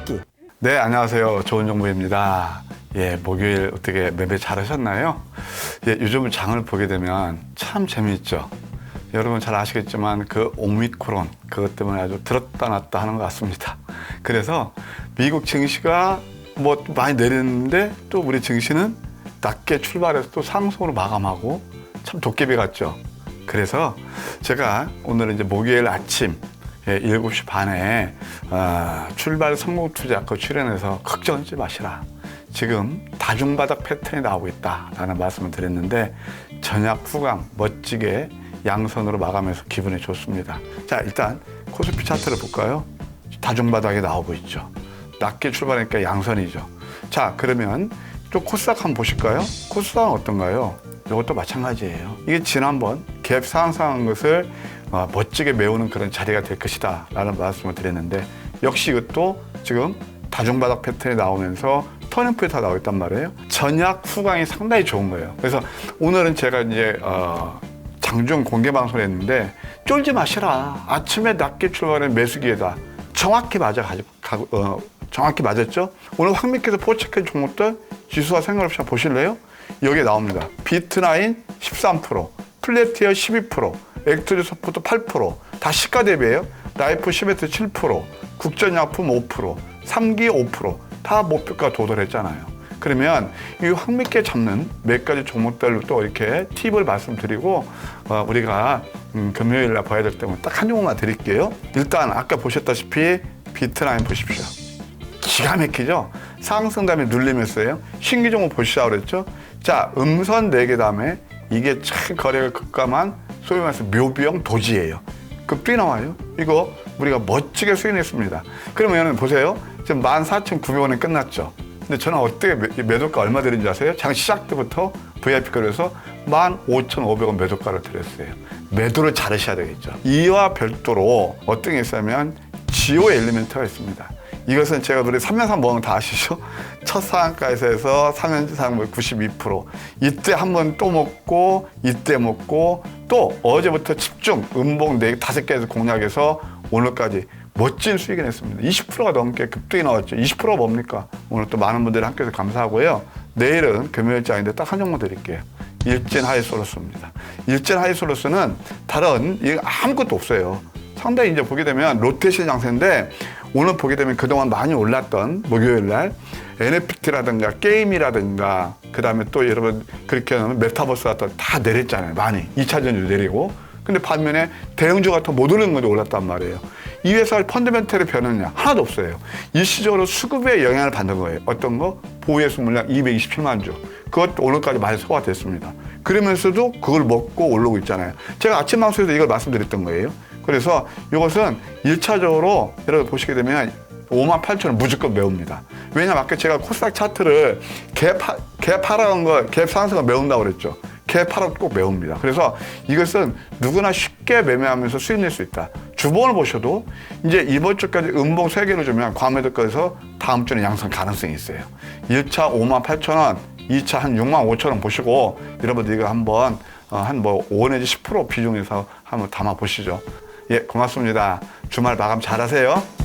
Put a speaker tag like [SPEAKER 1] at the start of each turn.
[SPEAKER 1] 찾기.
[SPEAKER 2] 네, 안녕하세요. 좋은 정보입니다. 예, 목요일 어떻게 매매 잘 하셨나요? 예, 요즘 장을 보게 되면 참 재미있죠. 여러분 잘 아시겠지만 그 오미크론 그것 때문에 아주 들었다 놨다 하는 것 같습니다. 그래서 미국 증시가 뭐 많이 내리는데 또 우리 증시는 낮게 출발해서 또 상승으로 마감하고 참 도깨비 같죠. 그래서 제가 오늘 이제 목요일 아침 예, 7시 반에 아, 출발 성공 투자 그 출연해서 걱정하지 마시라. 지금 다중바닥 패턴이 나오고 있다라는 말씀을 드렸는데 전약 후강 멋지게 양선으로 마감해서 기분이 좋습니다. 자 일단 코스피 차트를 볼까요? 다중바닥이 나오고 있죠. 낮게 출발하니까 양선이죠. 자 그러면 또 코스닥 한번 보실까요? 코스닥은 어떤가요? 이것도 마찬가지예요. 이게 지난번 갭 상승한 것을 어, 멋지게 메우는 그런 자리가 될 것이다 라는 말씀을 드렸는데 역시 이것도 지금 다중바닥 패턴이 나오면서 터닝포인트가 나오고 있단 말이에요. 전약 후강이 상당히 좋은 거예요. 그래서 오늘은 제가 이제 어, 장중 공개 방송을 했는데 쫄지 마시라. 아침에 낮게 출발하는 매수기에다 정확히 맞아 가지고 가- 어, 정확히 맞았죠. 오늘 황미께서 포착해 종목들 지수와 한번 보실래요? 여기에 나옵니다. 비트나인 13%, 플래티어 12%, 엑트리 소프트 8%다 시가 대비예요. 라이프 시메트 7%, 국전약품 5%, 3기 5%다 목표가 도달했잖아요. 그러면 이 황미께 잡는 몇 가지 종목들로 또 이렇게 팁을 말씀드리고 어, 우리가 음, 금요일 날 봐야 될 때면 딱한 종목만 드릴게요. 일단 아까 보셨다시피 비트라인 보십시오. 기가 막히죠? 상승 다음에 눌리면서요. 신규 종목 보시자고 그랬죠? 자, 음선 4개 다음에 이게 참 거래가 급감한 소위 말해서 묘비형 도지예요. 급등이 나와요. 이거 우리가 멋지게 수익냈습니다. 그러면 보세요. 지금 14,900원에 끝났죠. 근데 저는 어떻게 매- 매도가 얼마 드린지 아세요? 장 시작 때부터 VIP 거래에서 15,500원 매도가를 드렸어요. 매도를 잘하셔야 되겠죠. 이와 별도로 어떤 게 있냐면 지오 엘리멘트가 있습니다. 이것은 제가 우리 3년산 먹은 다 아시죠? 첫 상한가에서 해서 3년치 상품 92% 이때 한 번 또 먹고 이때 먹고 또 어제부터 집중 음봉 네 다섯 개에서 공략해서 오늘까지 멋진 수익을 냈습니다. 20%가 넘게 급등이 나왔죠. 20%가 뭡니까? 오늘 또 많은 분들이 함께해서 감사하고요. 내일은 금요일장인데 딱 한 종목 드릴게요. 일진 하이솔루스입니다. 일진 하이솔루스는 다른 아무것도 없어요. 상당히 이제 보게 되면 로테이션 장세인데 오늘 보게 되면 그동안 많이 올랐던 목요일 날 NFT라든가 게임이라든가 그 다음에 또 여러분 그렇게 하면 메타버스 같은 다 내렸잖아요. 많이. 2차 전지도 내리고. 근데 반면에 대형주 같은 못 오르는 것도 올랐단 말이에요. 이 회사의 펀드멘털의 변화냐 하나도 없어요. 일시적으로 수급에 영향을 받는 거예요. 어떤 거? 보유예수 물량 227만 주. 그것도 오늘까지 많이 소화됐습니다. 그러면서도 그걸 먹고 오르고 있잖아요. 제가 아침 방송에서 이걸 말씀드렸던 거예요. 그래서 이것은 일차적으로 여러분 보시게 되면 5만 8천 원 무조건 메웁니다. 왜냐면 아까 제가 코스닥 차트를 갭, 하- 갭 하라는 거, 갭 상승을 메운다고 그랬죠. 갭 하라고 꼭 메웁니다. 그래서 이것은 누구나 쉽게 매매하면서 수익 낼 수 있다. 주봉을 보셔도 이제 이번 주까지 음봉 3개를 주면 과매도까지서 다음 주는 양성 가능성이 있어요. 1차 5만 8천 원, 2차 한 6만 5천 원 보시고 여러분들 이거 한번 어, 한뭐 5 내지 10% 비중에서 한번 담아 보시죠. 예, 고맙습니다. 주말 마감 잘 하세요.